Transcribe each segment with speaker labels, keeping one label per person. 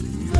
Speaker 1: Thank you.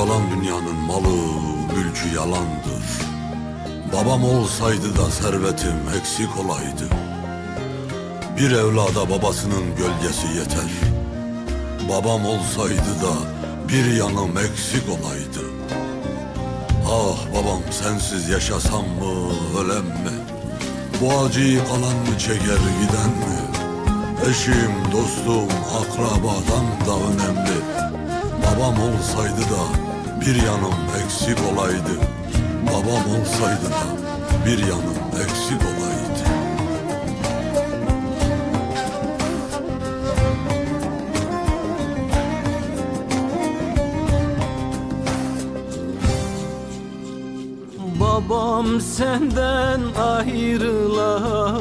Speaker 2: yalan dünyanın malı, mülkü yalandır. Babam olsaydı da servetim eksik olaydı. Bir evlada babasının gölgesi yeter. Babam olsaydı da bir yanım eksik olaydı. Ah babam sensiz yaşasam mı, ölem mi? Bu acıyı kalan mı çeker giden mi? Eşim, dostum, akrabadan da önemli. Babam olsaydı da bir yanım eksik olaydı. Babam olsaydı da bir yanım eksik olaydı.
Speaker 1: Babam senden ayrılalı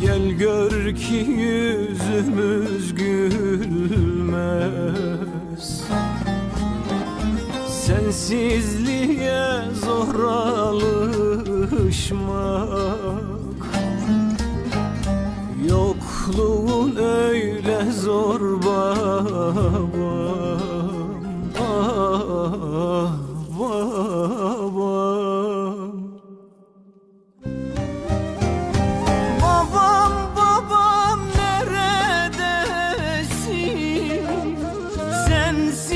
Speaker 1: Gel gör ki Sensizliğe zor alışmak. Yokluğun öyle zor babam babam Babam babam neredesin? Sensizlik